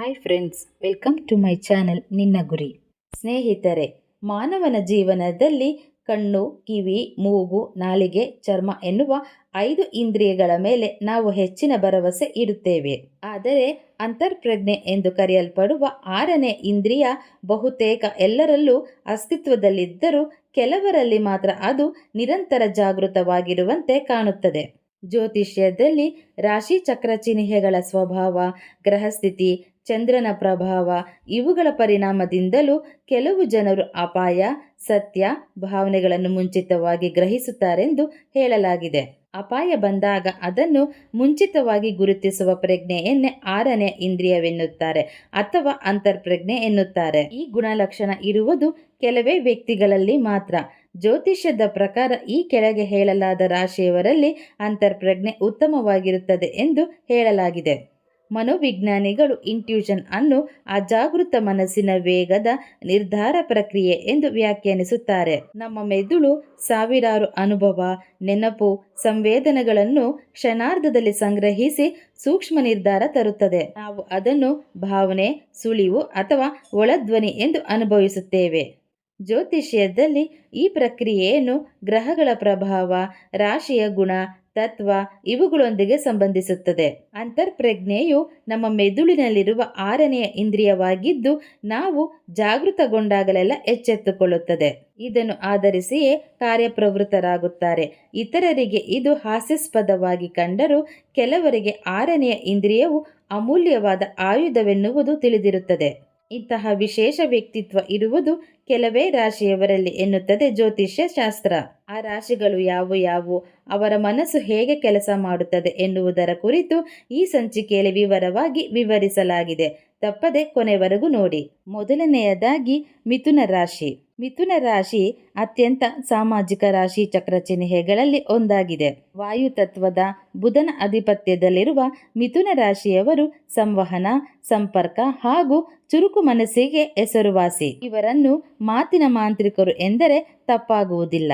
Hi friends welcome to my channel ನಿನ್ನ ಗುರಿ ಸ್ನೇಹಿತರೆ, ಮಾನವನ ಜೀವನದಲ್ಲಿ ಕಣ್ಣು, ಕಿವಿ, ಮೂಗು, ನಾಲಿಗೆ, ಚರ್ಮ ಎನ್ನುವ ಐದು ಇಂದ್ರಿಯಗಳ ಮೇಲೆ ನಾವು ಹೆಚ್ಚಿನ ಭರವಸೆ ಇಡುತ್ತೇವೆ. ಆದರೆ ಅಂತರ್ಪ್ರಜ್ಞೆ ಎಂದು ಕರೆಯಲ್ಪಡುವ ಆರನೇ ಇಂದ್ರಿಯ ಬಹುತೇಕ ಎಲ್ಲರಲ್ಲೂ ಅಸ್ತಿತ್ವದಲ್ಲಿದ್ದರೂ ಕೆಲವರಲ್ಲಿ ಮಾತ್ರ ಅದು ನಿರಂತರ ಜಾಗೃತವಾಗಿರುವಂತೆ ಕಾಣುತ್ತದೆ. ಜ್ಯೋತಿಷ್ಯದಲ್ಲಿ ರಾಶಿ ಚಕ್ರ ಚಿಹ್ನೆಗಳ ಸ್ವಭಾವ, ಗ್ರಹಸ್ಥಿತಿ ಚಂದ್ರನ ಪ್ರಭಾವ ಇವುಗಳ ಪರಿಣಾಮದಿಂದಲೂ ಕೆಲವು ಜನರು ಅಪಾಯ, ಸತ್ಯ ಭಾವನೆಗಳನ್ನು ಮುಂಚಿತವಾಗಿ ಗ್ರಹಿಸುತ್ತಾರೆಂದು ಹೇಳಲಾಗಿದೆ. ಅಪಾಯ ಬಂದಾಗ ಅದನ್ನು ಮುಂಚಿತವಾಗಿ ಗುರುತಿಸುವ ಪ್ರಜ್ಞೆಯನ್ನೇ ಆರನೇ ಇಂದ್ರಿಯವೆನ್ನುತ್ತಾರೆ ಅಥವಾ ಅಂತರ್ಪ್ರಜ್ಞೆ ಎನ್ನುತ್ತಾರೆ. ಈ ಗುಣಲಕ್ಷಣ ಇರುವುದು ಕೆಲವೇ ವ್ಯಕ್ತಿಗಳಲ್ಲಿ ಮಾತ್ರ. ಜ್ಯೋತಿಷ್ಯದ ಪ್ರಕಾರ ಈ ಕೆಳಗೆ ಹೇಳಲಾದ ರಾಶಿಯವರಲ್ಲಿ ಅಂತರ್ಪ್ರಜ್ಞೆ ಉತ್ತಮವಾಗಿರುತ್ತದೆ ಎಂದು ಹೇಳಲಾಗಿದೆ. ಮನೋವಿಜ್ಞಾನಿಗಳು ಇಂಟ್ಯೂಷನ್ ಅನ್ನು ಅಜಾಗೃತ ಮನಸ್ಸಿನ ವೇಗದ ನಿರ್ಧಾರ ಪ್ರಕ್ರಿಯೆ ಎಂದು ವ್ಯಾಖ್ಯಾನಿಸುತ್ತಾರೆ. ನಮ್ಮ ಮೆದುಳು ಸಾವಿರಾರು ಅನುಭವ, ನೆನಪು, ಸಂವೇದನೆಗಳನ್ನು ಕ್ಷಣಾರ್ಧದಲ್ಲಿ ಸಂಗ್ರಹಿಸಿ ಸೂಕ್ಷ್ಮ ನಿರ್ಧಾರ ತರುತ್ತದೆ. ನಾವು ಅದನ್ನು ಭಾವನೆ, ಸುಳಿವು ಅಥವಾ ಒಳಧ್ವನಿ ಎಂದು ಅನುಭವಿಸುತ್ತೇವೆ. ಜ್ಯೋತಿಷ್ಯದಲ್ಲಿ ಈ ಪ್ರಕ್ರಿಯೆಯನ್ನು ಗ್ರಹಗಳ ಪ್ರಭಾವ, ರಾಶಿಯ ಗುಣ ತತ್ವ ಇವುಗಳೊಂದಿಗೆ ಸಂಬಂಧಿಸುತ್ತದೆ. ಅಂತರ್ಪ್ರಜ್ಞೆಯು ನಮ್ಮ ಮೆದುಳಿನಲ್ಲಿರುವ ಆರನೆಯ ಇಂದ್ರಿಯವಾಗಿದ್ದು, ನಾವು ಜಾಗೃತಗೊಂಡಾಗಲೆಲ್ಲ ಎಚ್ಚೆತ್ತುಕೊಳ್ಳುತ್ತದೆ. ಇದನ್ನು ಆಧರಿಸಿಯೇ ಕಾರ್ಯಪ್ರವೃತ್ತರಾಗುತ್ತಾರೆ. ಇತರರಿಗೆ ಇದು ಹಾಸ್ಯಾಸ್ಪದವಾಗಿ ಕಂಡರೂ ಕೆಲವರಿಗೆ ಆರನೆಯ ಇಂದ್ರಿಯವು ಅಮೂಲ್ಯವಾದ ಆಯುಧವೆನ್ನುವುದು ತಿಳಿದಿರುತ್ತದೆ. ಇಂತಹ ವಿಶೇಷ ವ್ಯಕ್ತಿತ್ವ ಇರುವುದು ಕೆಲವೇ ರಾಶಿಯವರಲ್ಲಿ ಎನ್ನುತ್ತದೆ ಜ್ಯೋತಿಷ್ಯ ಶಾಸ್ತ್ರ. ಆ ರಾಶಿಗಳು ಯಾವು ಯಾವು ಅವರ ಮನಸ್ಸು ಹೇಗೆ ಕೆಲಸ ಮಾಡುತ್ತದೆ ಎನ್ನುವುದರ ಕುರಿತು ಈ ಸಂಚಿಕೆಯಲ್ಲಿ ವಿವರವಾಗಿ ವಿವರಿಸಲಾಗಿದೆ. ತಪ್ಪದೆ ಕೊನೆವರೆಗೂ ನೋಡಿ. ಮೊದಲನೆಯದಾಗಿ ಮಿಥುನ ರಾಶಿ. ಮಿಥುನ ರಾಶಿ ಅತ್ಯಂತ ಸಾಮಾಜಿಕ ರಾಶಿ ಚಕ್ರ ಚಿಹ್ನೆಗಳಲ್ಲಿ ಒಂದಾಗಿದೆ. ವಾಯು ತತ್ವದ ಬುಧನ ಅಧಿಪತ್ಯದಲ್ಲಿರುವ ಮಿಥುನ ರಾಶಿಯವರು ಸಂವಹನ, ಸಂಪರ್ಕ ಹಾಗೂ ಚುರುಕು ಮನಸ್ಸಿಗೆ ಹೆಸರುವಾಸಿ. ಇವರನ್ನು ಮಾತಿನ ಮಾಂತ್ರಿಕರು ಎಂದರೆ ತಪ್ಪಾಗುವುದಿಲ್ಲ.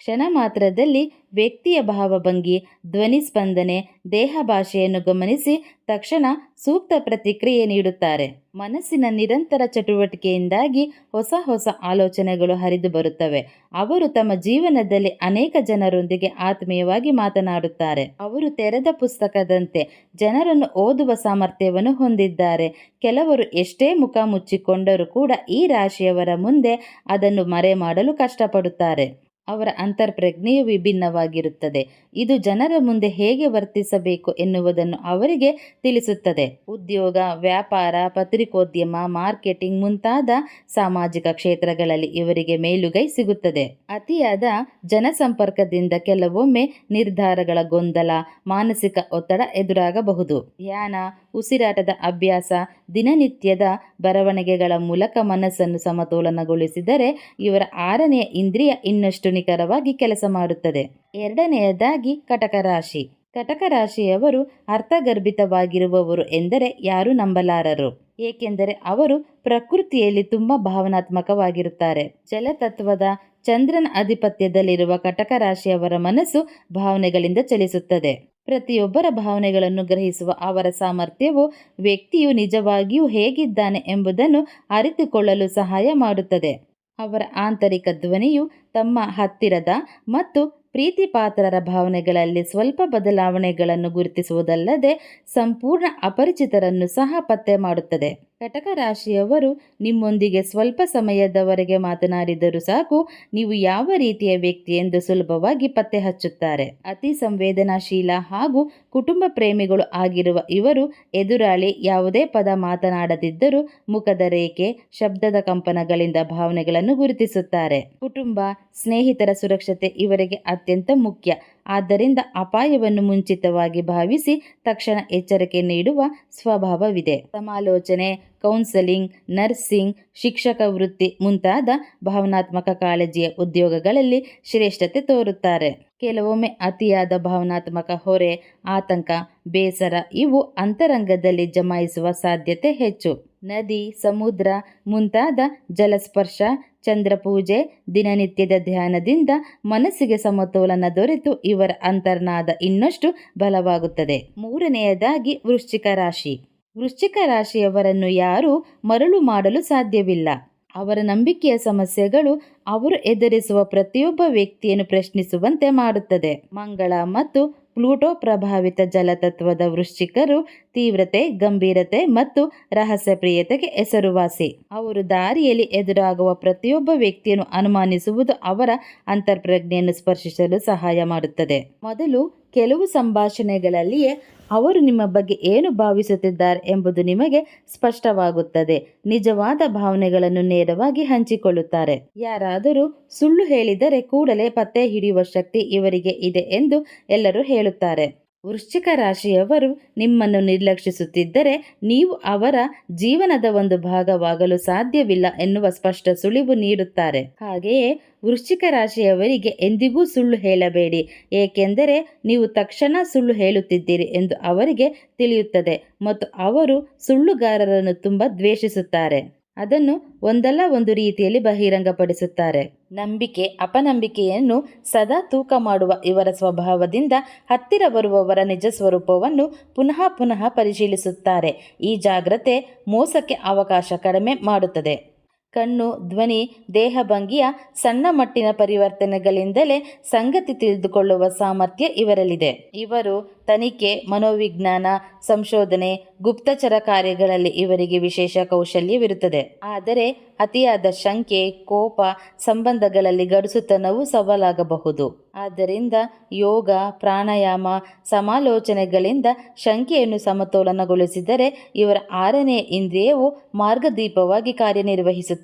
ಕ್ಷಣ ಮಾತ್ರದಲ್ಲಿ ವ್ಯಕ್ತಿಯ ಭಾವಭಂಗಿ ಧ್ವನಿ ಸ್ಪಂದನೆ, ದೇಹ ಭಾಷೆಯನ್ನು ಗಮನಿಸಿ ತಕ್ಷಣ ಸೂಕ್ತ ಪ್ರತಿಕ್ರಿಯೆ ನೀಡುತ್ತಾರೆ. ಮನಸ್ಸಿನ ನಿರಂತರ ಚಟುವಟಿಕೆಯಿಂದಾಗಿ ಹೊಸ ಹೊಸ ಆಲೋಚನೆಗಳು ಹರಿದು ಬರುತ್ತವೆ. ಅವರು ತಮ್ಮ ಜೀವನದಲ್ಲಿ ಅನೇಕ ಜನರೊಂದಿಗೆ ಆತ್ಮೀಯವಾಗಿ ಮಾತನಾಡುತ್ತಾರೆ. ಅವರು ತೆರೆದ ಪುಸ್ತಕದಂತೆ ಜನರನ್ನು ಓದುವ ಸಾಮರ್ಥ್ಯವನ್ನು ಹೊಂದಿದ್ದಾರೆ. ಕೆಲವರು ಎಷ್ಟೇ ಮುಖ ಮುಚ್ಚಿಕೊಂಡರೂ ಕೂಡ ಈ ರಾಶಿಯವರ ಮುಂದೆ ಅದನ್ನು ಮರೆ ಮಾಡಲು ಕಷ್ಟಪಡುತ್ತಾರೆ. ಅವರ ಅಂತರ್ಪ್ರಜ್ಞೆಯು ವಿಭಿನ್ನವಾಗಿರುತ್ತದೆ. ಇದು ಜನರ ಮುಂದೆ ಹೇಗೆ ವರ್ತಿಸಬೇಕು ಎನ್ನುವುದನ್ನು ಅವರಿಗೆ ತಿಳಿಸುತ್ತದೆ. ಉದ್ಯೋಗ, ವ್ಯಾಪಾರ, ಪತ್ರಿಕೋದ್ಯಮ, ಮಾರ್ಕೆಟಿಂಗ್ ಮುಂತಾದ ಸಾಮಾಜಿಕ ಕ್ಷೇತ್ರಗಳಲ್ಲಿ ಇವರಿಗೆ ಮೇಲುಗೈ ಸಿಗುತ್ತದೆ. ಅತಿಯಾದ ಜನಸಂಪರ್ಕದಿಂದ ಕೆಲವೊಮ್ಮೆ ನಿರ್ಧಾರಗಳ ಗೊಂದಲ, ಮಾನಸಿಕ ಒತ್ತಡ ಎದುರಾಗಬಹುದು. ಧ್ಯಾನ, ಉಸಿರಾಟದ ಅಭ್ಯಾಸ ದಿನನಿತ್ಯದ ಬರವಣಿಗೆಗಳ ಮೂಲಕ ಮನಸ್ಸನ್ನು ಸಮತೋಲನಗೊಳಿಸಿದರೆ ಇವರ ಆರನೆಯ ಇಂದ್ರಿಯ ಇನ್ನಷ್ಟು ನಿಖರವಾಗಿ ಕೆಲಸ ಮಾಡುತ್ತದೆ. ಎರಡನೆಯದಾಗಿ ಕಟಕ ರಾಶಿ. ಕಟಕ ರಾಶಿಯವರು ಅರ್ಥಗರ್ಭಿತವಾಗಿರುವವರು ಎಂದರೆ ಯಾರು ನಂಬಲಾರರು. ಏಕೆಂದರೆ ಅವರು ಪ್ರಕೃತಿಯಲ್ಲಿ ತುಂಬ ಭಾವನಾತ್ಮಕವಾಗಿರುತ್ತಾರೆ. ಜಲತತ್ವದ ಚಂದ್ರನ ಆಧಿಪತ್ಯದಲ್ಲಿರುವ ಕಟಕ ರಾಶಿಯವರ ಮನಸ್ಸು ಭಾವನೆಗಳಿಂದ ಚಲಿಸುತ್ತದೆ. ಪ್ರತಿಯೊಬ್ಬರ ಭಾವನೆಗಳನ್ನು ಗ್ರಹಿಸುವ ಅವರ ಸಾಮರ್ಥ್ಯವು ವ್ಯಕ್ತಿಯು ನಿಜವಾಗಿಯೂ ಹೇಗಿದ್ದಾನೆ ಎಂಬುದನ್ನು ಅರಿತುಕೊಳ್ಳಲು ಸಹಾಯ ಮಾಡುತ್ತದೆ. ಅವರ ಆಂತರಿಕ ಧ್ವನಿಯು ತಮ್ಮ ಹತ್ತಿರದ ಮತ್ತು ಪ್ರೀತಿಪಾತ್ರರ ಭಾವನೆಗಳಲ್ಲಿ ಸ್ವಲ್ಪ ಬದಲಾವಣೆಗಳನ್ನು ಗುರುತಿಸುವುದಲ್ಲದೆ ಸಂಪೂರ್ಣ ಅಪರಿಚಿತರನ್ನು ಸಹ ಪತ್ತೆ ಮಾಡುತ್ತದೆ. ಕಟಕ ರಾಶಿಯವರು ನಿಮ್ಮೊಂದಿಗೆ ಸ್ವಲ್ಪ ಸಮಯದವರೆಗೆ ಮಾತನಾಡಿದರೂ ಸಾಕು, ನೀವು ಯಾವ ರೀತಿಯ ವ್ಯಕ್ತಿ ಎಂದು ಸುಲಭವಾಗಿ ಪತ್ತೆ ಹಚ್ಚುತ್ತಾರೆ. ಅತಿ ಸಂವೇದನಾಶೀಲ ಹಾಗೂ ಕುಟುಂಬ ಪ್ರೇಮಿಗಳು ಆಗಿರುವ ಇವರು ಎದುರಾಳಿ ಯಾವುದೇ ಪದ ಮಾತನಾಡದಿದ್ದರೂ ಮುಖದ ರೇಖೆ, ಶಬ್ದದ ಕಂಪನಗಳಿಂದ ಭಾವನೆಗಳನ್ನು ಗುರುತಿಸುತ್ತಾರೆ. ಕುಟುಂಬ, ಸ್ನೇಹಿತರ ಸುರಕ್ಷತೆ ಇವರಿಗೆ ಅತ್ಯಂತ ಮುಖ್ಯ. ಆದ್ದರಿಂದ ಅಪಾಯವನ್ನು ಮುಂಚಿತವಾಗಿ ಭಾವಿಸಿ ತಕ್ಷಣ ಎಚ್ಚರಿಕೆ ನೀಡುವ ಸ್ವಭಾವವಿದೆ. ಸಮಾಲೋಚನೆ, ಕೌನ್ಸೆಲಿಂಗ್, ನರ್ಸಿಂಗ್, ಶಿಕ್ಷಕ ವೃತ್ತಿ ಮುಂತಾದ ಭಾವನಾತ್ಮಕ ಕಾಳಜಿಯ ಉದ್ಯೋಗಗಳಲ್ಲಿ ಶ್ರೇಷ್ಠತೆ ತೋರುತ್ತಾರೆ. ಕೆಲವೊಮ್ಮೆ ಅತಿಯಾದ ಭಾವನಾತ್ಮಕ ಹೊರೆ, ಆತಂಕ, ಬೇಸರ ಇವು ಅಂತರಂಗದಲ್ಲಿ ಜಮಾಯಿಸುವ ಸಾಧ್ಯತೆ ಹೆಚ್ಚು. ನದಿ, ಸಮುದ್ರ, ಮುಂತಾದ ಜಲಸ್ಪರ್ಶ, ಚಂದ್ರಪೂಜೆ, ದಿನನಿತ್ಯದ ಧ್ಯಾನದಿಂದ ಮನಸ್ಸಿಗೆ ಸಮತೋಲನ ದೊರೆತು ಇವರ ಅಂತರ್ನಾದ ಇನ್ನಷ್ಟು ಬಲವಾಗುತ್ತದೆ. ಮೂರನೆಯದಾಗಿ ವೃಶ್ಚಿಕ ರಾಶಿ. ವೃಶ್ಚಿಕ ರಾಶಿಯವರನ್ನು ಯಾರೂ ಮರಳು ಮಾಡಲು ಸಾಧ್ಯವಿಲ್ಲ. ಅವರ ನಂಬಿಕೆಯ ಸಮಸ್ಯೆಗಳು ಅವರು ಎದುರಿಸುವ ಪ್ರತಿಯೊಬ್ಬ ವ್ಯಕ್ತಿಯನ್ನು ಪ್ರಶ್ನಿಸುವಂತೆ ಮಾಡುತ್ತದೆ. ಮಂಗಳ ಮತ್ತು ಪ್ಲೂಟೋ ಪ್ರಭಾವಿತ ಜಲತತ್ವದ ವೃಶ್ಚಿಕರು ತೀವ್ರತೆ, ಗಂಭೀರತೆ ಮತ್ತು ರಹಸ್ಯ ಪ್ರಿಯತೆಗೆ ಹೆಸರುವಾಸಿ. ಅವರು ದಾರಿಯಲ್ಲಿ ಎದುರಾಗುವ ಪ್ರತಿಯೊಬ್ಬ ವ್ಯಕ್ತಿಯನ್ನು ಅನುಮಾನಿಸುವುದು ಅವರ ಅಂತರ್ಪ್ರಜ್ಞೆಯನ್ನು ಸ್ಪರ್ಶಿಸಲು ಸಹಾಯ ಮಾಡುತ್ತದೆ. ಮೊದಲು ಕೆಲವು ಸಂಭಾಷಣೆಗಳಲ್ಲಿಯೇ ಅವರು ನಿಮ್ಮ ಬಗ್ಗೆ ಏನು ಭಾವಿಸುತ್ತಿದ್ದಾರೆ ಎಂಬುದು ನಿಮಗೆ ಸ್ಪಷ್ಟವಾಗುತ್ತದೆ. ನಿಜವಾದ ಭಾವನೆಗಳನ್ನು ನೇರವಾಗಿ ಹಂಚಿಕೊಳ್ಳುತ್ತಾರೆ. ಯಾರಾದರೂ ಸುಳ್ಳು ಹೇಳಿದರೆ ಕೂಡಲೇ ಪತ್ತೆ ಹಿಡಿಯುವ ಶಕ್ತಿ ಇವರಿಗೆ ಇದೆ ಎಂದು ಎಲ್ಲರೂ ಹೇಳುತ್ತಾರೆ. ವೃಶ್ಚಿಕ ರಾಶಿಯವರು ನಿಮ್ಮನ್ನು ನಿರ್ಲಕ್ಷಿಸುತ್ತಿದ್ದರೆ ನೀವು ಅವರ ಜೀವನದ ಒಂದು ಭಾಗವಾಗಲು ಸಾಧ್ಯವಿಲ್ಲ ಎನ್ನುವ ಸ್ಪಷ್ಟ ಸುಳಿವು ನೀಡುತ್ತಾರೆ. ಹಾಗೆಯೇ ವೃಶ್ಚಿಕ ರಾಶಿಯವರಿಗೆ ಎಂದಿಗೂ ಸುಳ್ಳು ಹೇಳಬೇಡಿ, ಏಕೆಂದರೆ ನೀವು ತಕ್ಷಣ ಸುಳ್ಳು ಹೇಳುತ್ತಿದ್ದೀರಿ ಎಂದು ಅವರಿಗೆ ತಿಳಿಯುತ್ತದೆ ಮತ್ತು ಅವರು ಸುಳ್ಳುಗಾರರನ್ನು ತುಂಬ ದ್ವೇಷಿಸುತ್ತಾರೆ. ಅದನ್ನು ಒಂದಲ್ಲ ಒಂದು ರೀತಿಯಲ್ಲಿ ಬಹಿರಂಗಪಡಿಸುತ್ತಾರೆ. ನಂಬಿಕೆ, ಅಪನಂಬಿಕೆಯನ್ನು ಸದಾ ತೂಕ ಮಾಡುವ ಇವರ ಸ್ವಭಾವದಿಂದ ಹತ್ತಿರ ಬರುವವರ ನಿಜ ಸ್ವರೂಪವನ್ನು ಪುನಃ ಪುನಃ ಪರಿಶೀಲಿಸುತ್ತಾರೆ. ಈ ಜಾಗ್ರತೆ ಮೋಸಕ್ಕೆ ಅವಕಾಶ ಕಡಿಮೆ ಮಾಡುತ್ತದೆ. ಕಣ್ಣು, ಧ್ವನಿ ದೇಹಭಂಗಿಯ ಸಣ್ಣ ಮಟ್ಟಿನ ಪರಿವರ್ತನೆಗಳಿಂದಲೇ ಸಂಗತಿ ತಿಳಿದುಕೊಳ್ಳುವ ಸಾಮರ್ಥ್ಯ ಇವರಲ್ಲಿದೆ. ಇವರು ತನಿಖೆ, ಮನೋವಿಜ್ಞಾನ, ಸಂಶೋಧನೆ, ಗುಪ್ತಚರ ಕಾರ್ಯಗಳಲ್ಲಿ ಇವರಿಗೆ ವಿಶೇಷ ಕೌಶಲ್ಯವಿರುತ್ತದೆ. ಆದರೆ ಅತಿಯಾದ ಶಂಕೆ, ಕೋಪ, ಸಂಬಂಧಗಳಲ್ಲಿ ಗಡುಸುತನವೂ ಸವಾಲಾಗಬಹುದು. ಆದ್ದರಿಂದ ಯೋಗ, ಪ್ರಾಣಾಯಾಮ, ಸಮಾಲೋಚನೆಗಳಿಂದ ಶಂಕೆಯನ್ನು ಸಮತೋಲನಗೊಳಿಸಿದರೆ ಇವರ ಆರನೇ ಇಂದ್ರಿಯವು ಮಾರ್ಗದೀಪವಾಗಿ ಕಾರ್ಯನಿರ್ವಹಿಸುತ್ತದೆ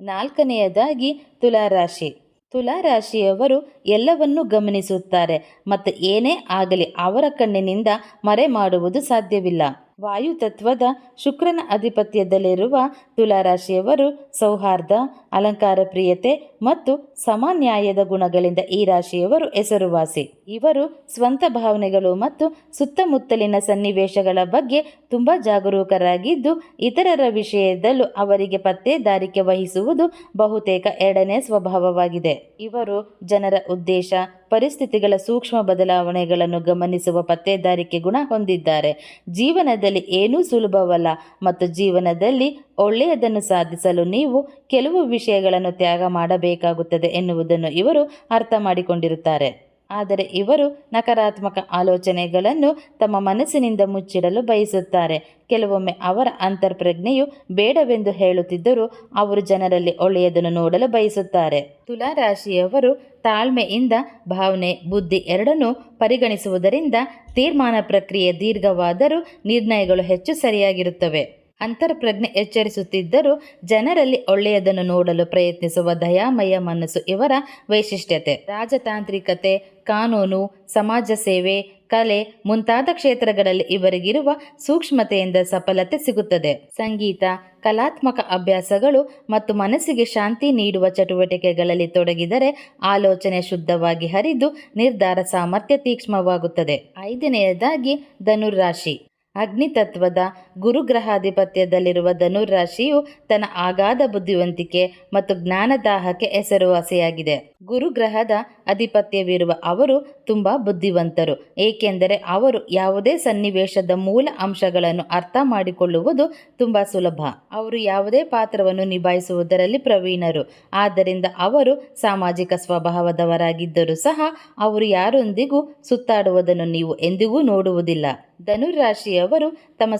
ನಾಲ್ಕನೆಯದಾಗಿ ತುಲಾರಾಶಿ. ತುಲಾರಾಶಿಯವರು ಎಲ್ಲವನ್ನೂ ಗಮನಿಸುತ್ತಾರೆ ಮತ್ತು ಏನೇ ಆಗಲಿ ಅವರ ಕಣ್ಣಿನಿಂದ ಮರೆ ಮಾಡುವುದು ಸಾಧ್ಯವಿಲ್ಲ. ವಾಯು ತತ್ವದ ಶುಕ್ರನ ಅಧಿಪತ್ಯದಲ್ಲಿರುವ ತುಲಾರಾಶಿಯವರು ಸೌಹಾರ್ದ, ಅಲಂಕಾರ ಪ್ರಿಯತೆ ಮತ್ತು ಸಮನ್ಯಾಯದ ಗುಣಗಳಿಂದ ಈ ರಾಶಿಯವರು ಹೆಸರುವಾಸಿ. ಇವರು ಸ್ವಂತ ಭಾವನೆಗಳು ಮತ್ತು ಸುತ್ತಮುತ್ತಲಿನ ಸನ್ನಿವೇಶಗಳ ಬಗ್ಗೆ ತುಂಬ ಜಾಗರೂಕರಾಗಿದ್ದು, ಇತರರ ವಿಷಯದಲ್ಲೂ ಅವರಿಗೆ ಪತ್ತೆದಾರಿಕೆ ವಹಿಸುವುದು ಬಹುತೇಕ ಎರಡನೇ ಸ್ವಭಾವವಾಗಿದೆ. ಇವರು ಜನರ ಉದ್ದೇಶ ಪರಿಸ್ಥಿತಿಗಳ ಸೂಕ್ಷ್ಮ ಬದಲಾವಣೆಗಳನ್ನು ಗಮನಿಸುವ ಪತ್ತೇದಾರಿಕೆ ಗುಣ ಹೊಂದಿದ್ದಾರೆ. ಜೀವನದಲ್ಲಿ ಏನೂ ಸುಲಭವಲ್ಲ ಮತ್ತು ಜೀವನದಲ್ಲಿ ಒಳ್ಳೆಯದನ್ನು ಸಾಧಿಸಲು ನೀವು ಕೆಲವು ವಿಷಯಗಳನ್ನು ತ್ಯಾಗ ಮಾಡಬೇಕಾಗುತ್ತದೆ ಎನ್ನುವುದನ್ನು ಇವರು ಅರ್ಥ ಮಾಡಿಕೊಂಡಿರುತ್ತಾರೆ. ಆದರೆ ಇವರು ನಕಾರಾತ್ಮಕ ಆಲೋಚನೆಗಳನ್ನು ತಮ್ಮ ಮನಸ್ಸಿನಿಂದ ಮುಚ್ಚಿಡಲು ಬಯಸುತ್ತಾರೆ. ಕೆಲವೊಮ್ಮೆ ಅವರ ಅಂತರ್ಪ್ರಜ್ಞೆಯು ಬೇಡವೆಂದು ಹೇಳುತ್ತಿದ್ದರೂ ಅವರು ಜನರಲ್ಲಿ ಒಳ್ಳೆಯದನ್ನು ನೋಡಲು ಬಯಸುತ್ತಾರೆ. ತುಲಾರಾಶಿಯವರು ತಾಳ್ಮೆಯಿಂದ ಭಾವನೆ, ಬುದ್ಧಿ ಎರಡನ್ನೂ ಪರಿಗಣಿಸುವುದರಿಂದ ತೀರ್ಮಾನ ಪ್ರಕ್ರಿಯೆ ದೀರ್ಘವಾದರೂ ನಿರ್ಣಯಗಳು ಹೆಚ್ಚು ಸರಿಯಾಗಿರುತ್ತವೆ. ಅಂತರ್ಪ್ರಜ್ಞೆ ಎಚ್ಚರಿಸುತ್ತಿದ್ದರೂ ಜನರಲ್ಲಿ ಒಳ್ಳೆಯದನ್ನು ನೋಡಲು ಪ್ರಯತ್ನಿಸುವ ದಯಾಮಯ ಮನಸ್ಸು ಇವರ ವೈಶಿಷ್ಟ್ಯತೆ. ರಾಜತಾಂತ್ರಿಕತೆ, ಕಾನೂನು, ಸಮಾಜ ಸೇವೆ, ಕಲೆ ಮುಂತಾದ ಕ್ಷೇತ್ರಗಳಲ್ಲಿ ಇವರಿಗಿರುವ ಸೂಕ್ಷ್ಮತೆಯಿಂದ ಸಫಲತೆ ಸಿಗುತ್ತದೆ. ಸಂಗೀತ, ಕಲಾತ್ಮಕ ಅಭ್ಯಾಸಗಳು ಮತ್ತು ಮನಸ್ಸಿಗೆ ಶಾಂತಿ ನೀಡುವ ಚಟುವಟಿಕೆಗಳಲ್ಲಿ ತೊಡಗಿದರೆ ಆಲೋಚನೆ ಶುದ್ಧವಾಗಿ ಹರಿದು ನಿರ್ಧಾರ ಸಾಮರ್ಥ್ಯ ತೀಕ್ಷ್ಣವಾಗುತ್ತದೆ ಐದನೆಯದಾಗಿ ಧನುರಾಶಿ ಅಗ್ನಿತತ್ವದ ಗುರುಗ್ರಹಾಧಿಪತ್ಯದಲ್ಲಿರುವ ಧನುರಾಶಿಯು ತನ್ನ ಆಗಾಧ ಬುದ್ಧಿವಂತಿಕೆ ಮತ್ತು ಜ್ಞಾನದಾಹಕ್ಕೆ ಹೆಸರುವಾಸಿಯಾಗಿದೆ. ಗುರುಗ್ರಹದ ಅಧಿಪತ್ಯವಿರುವ ಅವರು ತುಂಬ ಬುದ್ಧಿವಂತರು, ಏಕೆಂದರೆ ಅವರು ಯಾವುದೇ ಸನ್ನಿವೇಶದ ಮೂಲ ಅಂಶಗಳನ್ನು ಅರ್ಥ ಮಾಡಿಕೊಳ್ಳುವುದು ತುಂಬ ಸುಲಭ. ಅವರು ಯಾವುದೇ ಪಾತ್ರವನ್ನು ನಿಭಾಯಿಸುವುದರಲ್ಲಿ ಪ್ರವೀಣರು, ಆದ್ದರಿಂದ ಅವರು ಸಾಮಾಜಿಕ ಸ್ವಭಾವದವರಾಗಿದ್ದರೂ ಸಹ ಅವರು ಯಾರೊಂದಿಗೂ ಸುತ್ತಾಡುವುದನ್ನು ನೀವು ಎಂದಿಗೂ ನೋಡುವುದಿಲ್ಲ. ಧನುರಾಶಿಯವರು ತಮ್ಮ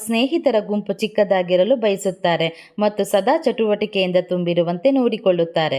ಸ್ನೇಹಿತರ ಗುಂಪು ಚಿಕ್ಕದಾಗಿರಲು ಬಯಸುತ್ತಾರೆ ಮತ್ತು ಸದಾ ಚಟುವಟಿಕೆಯಿಂದ ತುಂಬಿರುವಂತೆ ನೋಡಿಕೊಳ್ಳುತ್ತಾರೆ.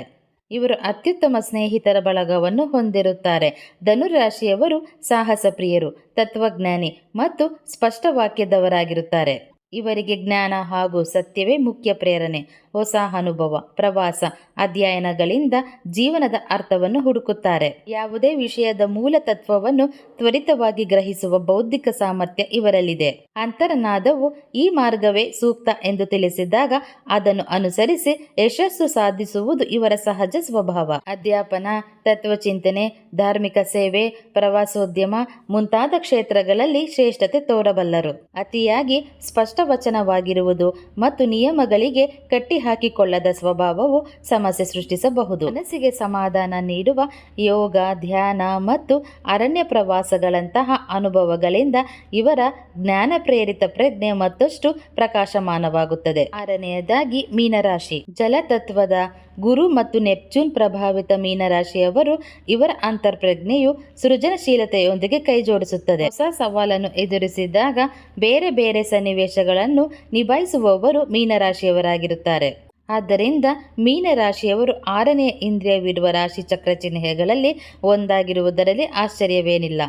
ಇವರು ಅತ್ಯುತ್ತಮ ಸ್ನೇಹಿತರ ಬಳಗವನ್ನು ಹೊಂದಿರುತ್ತಾರೆ. ಧನುರಾಶಿಯವರು ಸಾಹಸ ಪ್ರಿಯರು ತತ್ವಜ್ಞಾನಿ ಮತ್ತು ಸ್ಪಷ್ಟವಾಕ್ಯದವರಾಗಿರುತ್ತಾರೆ. ಇವರಿಗೆ ಜ್ಞಾನ ಹಾಗೂ ಸತ್ಯವೇ ಮುಖ್ಯ ಪ್ರೇರಣೆ. ಹೊಸ ಅನುಭವ, ಪ್ರವಾಸ, ಅಧ್ಯಯನಗಳಿಂದ ಜೀವನದ ಅರ್ಥವನ್ನು ಹುಡುಕುತ್ತಾರೆ. ಯಾವುದೇ ವಿಷಯದ ಮೂಲ ತತ್ವವನ್ನು ತ್ವರಿತವಾಗಿ ಗ್ರಹಿಸುವ ಬೌದ್ಧಿಕ ಸಾಮರ್ಥ್ಯ ಇವರಲ್ಲಿದೆ. ಅಂತರನಾದವು ಈ ಮಾರ್ಗವೇ ಸೂಕ್ತ ಎಂದು ತಿಳಿಸಿದಾಗ ಅದನ್ನು ಅನುಸರಿಸಿ ಯಶಸ್ಸು ಸಾಧಿಸುವುದು ಇವರ ಸಹಜ ಸ್ವಭಾವ. ಅಧ್ಯಾಪನ, ತತ್ವಚಿಂತನೆ, ಧಾರ್ಮಿಕ ಸೇವೆ, ಪ್ರವಾಸೋದ್ಯಮ ಮುಂತಾದ ಕ್ಷೇತ್ರಗಳಲ್ಲಿ ಶ್ರೇಷ್ಠತೆ ತೋರಬಲ್ಲರು. ಅತಿಯಾಗಿ ಸ್ಪಷ್ಟವಚನವಾಗಿರುವುದು ಮತ್ತು ನಿಯಮಗಳಿಗೆ ಕಟ್ಟಿ ಹಾಕಿಕೊಳ್ಳದ ಸ್ವಭಾವವು ಸಮಸ್ಯೆ ಸೃಷ್ಟಿಸಬಹುದು. ಮನಸ್ಸಿಗೆ ಸಮಾಧಾನ ನೀಡುವ ಯೋಗ, ಧ್ಯಾನ ಮತ್ತು ಅರಣ್ಯ ಪ್ರವಾಸಗಳಂತಹ ಅನುಭವಗಳಿಂದ ಇವರ ಜ್ಞಾನ ಪ್ರೇರಿತ ಪ್ರಜ್ಞೆ ಮತ್ತಷ್ಟು ಪ್ರಕಾಶಮಾನವಾಗುತ್ತದೆ. ಆರನೆಯದಾಗಿ ಮೀನರಾಶಿ. ಜಲತತ್ವದ ಗುರು ಮತ್ತು ನೆಪ್ಚೂನ್ ಪ್ರಭಾವಿತ ಮೀನರಾಶಿಯವರು ಇವರ ಅಂತರ್ಪ್ರಜ್ಞೆಯು ಸೃಜನಶೀಲತೆಯೊಂದಿಗೆ ಕೈಜೋಡಿಸುತ್ತದೆ. ಹೊಸ ಸವಾಲನ್ನು ಎದುರಿಸಿದಾಗ ಬೇರೆ ಬೇರೆ ಸನ್ನಿವೇಶಗಳನ್ನು ನಿಭಾಯಿಸುವವರು ಮೀನರಾಶಿಯವರಾಗಿರುತ್ತಾರೆ. ಆದ್ದರಿಂದ ಮೀನರಾಶಿಯವರು ಆರನೇ ಇಂದ್ರಿಯವಿರುವ ರಾಶಿ ಚಕ್ರ ಚಿಹ್ನೆಗಳಲ್ಲಿ ಒಂದಾಗಿರುವುದರಲ್ಲಿ ಆಶ್ಚರ್ಯವೇನಿಲ್ಲ.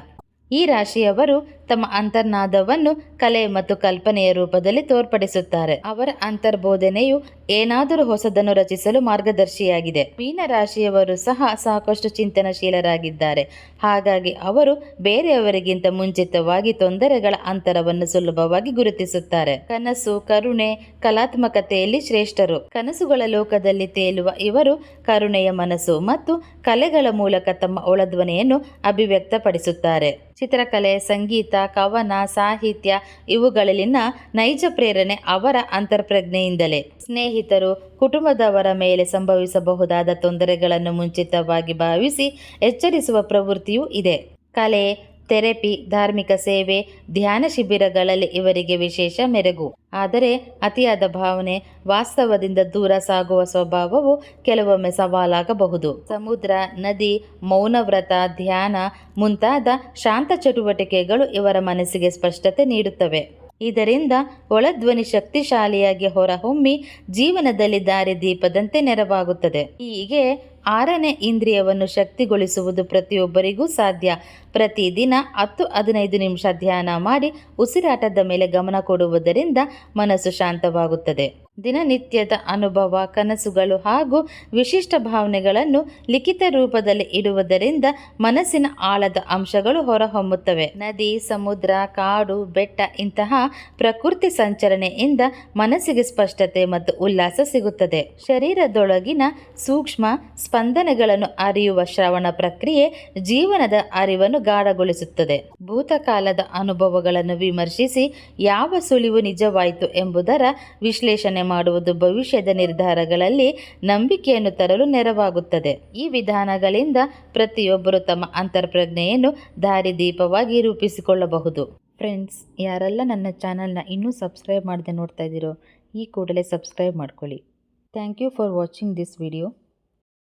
ಈ ರಾಶಿಯವರು ತಮ್ಮ ಅಂತರ್ನಾದವನ್ನು ಕಲೆ ಮತ್ತು ಕಲ್ಪನೆಯ ರೂಪದಲ್ಲಿ ತೋರ್ಪಡಿಸುತ್ತಾರೆ. ಅವರ ಅಂತರ್ಬೋಧನೆಯು ಏನಾದರೂ ಹೊಸದನ್ನು ರಚಿಸಲು ಮಾರ್ಗದರ್ಶಿಯಾಗಿದೆ. ಮೀನರಾಶಿಯವರು ಸಹ ಸಾಕಷ್ಟು ಚಿಂತನಶೀಲರಾಗಿದ್ದಾರೆ. ಹಾಗಾಗಿ ಅವರು ಬೇರೆಯವರಿಗಿಂತ ಮುಂಚಿತವಾಗಿ ತೊಂದರೆಗಳ ಅಂತರವನ್ನು ಸುಲಭವಾಗಿ ಗುರುತಿಸುತ್ತಾರೆ. ಕನಸು, ಕರುಣೆ, ಕಲಾತ್ಮಕತೆಯಲ್ಲಿ ಶ್ರೇಷ್ಠರು. ಕನಸುಗಳ ಲೋಕದಲ್ಲಿ ತೇಲುವ ಇವರು ಕರುಣೆಯ ಮನಸ್ಸು ಮತ್ತು ಕಲೆಗಳ ಮೂಲಕ ತಮ್ಮ ಒಳಧ್ವನಿಯನ್ನು ಅಭಿವ್ಯಕ್ತಪಡಿಸುತ್ತಾರೆ. ಚಿತ್ರಕಲೆ, ಸಂಗೀತ ಕವನ, ಸಾಹಿತ್ಯ ಇವುಗಳಲ್ಲಿನ ನೈಜ ಪ್ರೇರಣೆ ಅವರ ಅಂತರ್ಪ್ರಜ್ಞೆಯಿಂದಲೇ. ಸ್ನೇಹಿತರು, ಕುಟುಂಬದವರ ಮೇಲೆ ಸಂಭವಿಸಬಹುದಾದ ತೊಂದರೆಗಳನ್ನು ಮುಂಚಿತವಾಗಿ ಭಾವಿಸಿ ಎಚ್ಚರಿಸುವ ಪ್ರವೃತ್ತಿಯೂ ಇದೆ. ಕಲೆ ಥೆರಪಿ, ಧಾರ್ಮಿಕ ಸೇವೆ, ಧ್ಯಾನ ಶಿಬಿರಗಳಲ್ಲಿ ಇವರಿಗೆ ವಿಶೇಷ ಮೆರುಗು. ಆದರೆ ಅತಿಯಾದ ಭಾವನೆ, ವಾಸ್ತವದಿಂದ ದೂರ ಸಾಗುವ ಸ್ವಭಾವವು ಕೆಲವೊಮ್ಮೆ ಸವಾಲಾಗಬಹುದು. ಸಮುದ್ರ, ನದಿ, ಮೌನವ್ರತ, ಧ್ಯಾನ ಮುಂತಾದ ಶಾಂತ ಚಟುವಟಿಕೆಗಳು ಇವರ ಮನಸ್ಸಿಗೆ ಸ್ಪಷ್ಟತೆ ನೀಡುತ್ತವೆ. ಇದರಿಂದ ಒಳಧ್ವನಿ ಶಕ್ತಿಶಾಲಿಯಾಗಿ ಹೊರಹೊಮ್ಮಿ ಜೀವನದಲ್ಲಿ ದಾರಿದೀಪದಂತೆ ನೆರವಾಗುತ್ತದೆ. ಹೀಗೆ ಆರನೇ ಇಂದ್ರಿಯವನ್ನು ಶಕ್ತಿಗೊಳಿಸುವುದು ಪ್ರತಿಯೊಬ್ಬರಿಗೂ ಸಾಧ್ಯ. ಪ್ರತಿದಿನ ಹತ್ತು ಹದಿನೈದು ನಿಮಿಷ ಧ್ಯಾನ ಮಾಡಿ ಉಸಿರಾಟದ ಮೇಲೆ ಗಮನ ಕೊಡುವುದರಿಂದ ಮನಸ್ಸು ಶಾಂತವಾಗುತ್ತದೆ. ದಿನನಿತ್ಯದ ಅನುಭವ, ಕನಸುಗಳು ಹಾಗೂ ವಿಶಿಷ್ಟ ಭಾವನೆಗಳನ್ನು ಲಿಖಿತ ರೂಪದಲ್ಲಿ ಇಡುವುದರಿಂದ ಮನಸ್ಸಿನ ಆಳದ ಅಂಶಗಳು ಹೊರಹೊಮ್ಮುತ್ತವೆ. ನದಿ, ಸಮುದ್ರ, ಕಾಡು, ಬೆಟ್ಟ ಇಂತಹ ಪ್ರಕೃತಿ ಸಂಚರಣೆಯಿಂದ ಮನಸ್ಸಿಗೆ ಸ್ಪಷ್ಟತೆ ಮತ್ತು ಉಲ್ಲಾಸ ಸಿಗುತ್ತದೆ. ಶರೀರದೊಳಗಿನ ಸೂಕ್ಷ್ಮ ಸ್ಪಂದನೆಗಳನ್ನು ಅರಿಯುವ ಶ್ರವಣ ಪ್ರಕ್ರಿಯೆ ಜೀವನದ ಅರಿವನ್ನು ಗಾಢಗೊಳಿಸುತ್ತದೆ. ಭೂತಕಾಲದ ಅನುಭವಗಳನ್ನು ವಿಮರ್ಶಿಸಿ ಯಾವ ಸುಳಿವು ನಿಜವಾಯಿತು ಎಂಬುದರ ವಿಶ್ಲೇಷಣೆ ಮಾಡುವುದು ಭವಿಷ್ಯದ ನಿರ್ಧಾರಗಳಲ್ಲಿ ನಂಬಿಕೆಯನ್ನು ತರಲು ನೆರವಾಗುತ್ತದೆ. ಈ ವಿಧಾನಗಳಿಂದ ಪ್ರತಿಯೊಬ್ಬರು ತಮ್ಮ ಅಂತರ್ಪ್ರಜ್ಞೆಯನ್ನು ದಾರಿದೀಪವಾಗಿ ರೂಪಿಸಿಕೊಳ್ಳಬಹುದು. ಫ್ರೆಂಡ್ಸ್, ಯಾರೆಲ್ಲ ನನ್ನ ಚಾನಲ್ನ ಇನ್ನೂ ಸಬ್ಸ್ಕ್ರೈಬ್ ಮಾಡದೆ ನೋಡ್ತಾ ಇದ್ದೀರೋ, ಈ ಕೂಡಲೇ ಸಬ್ಸ್ಕ್ರೈಬ್ ಮಾಡ್ಕೊಳ್ಳಿ. Thank you for watching this video.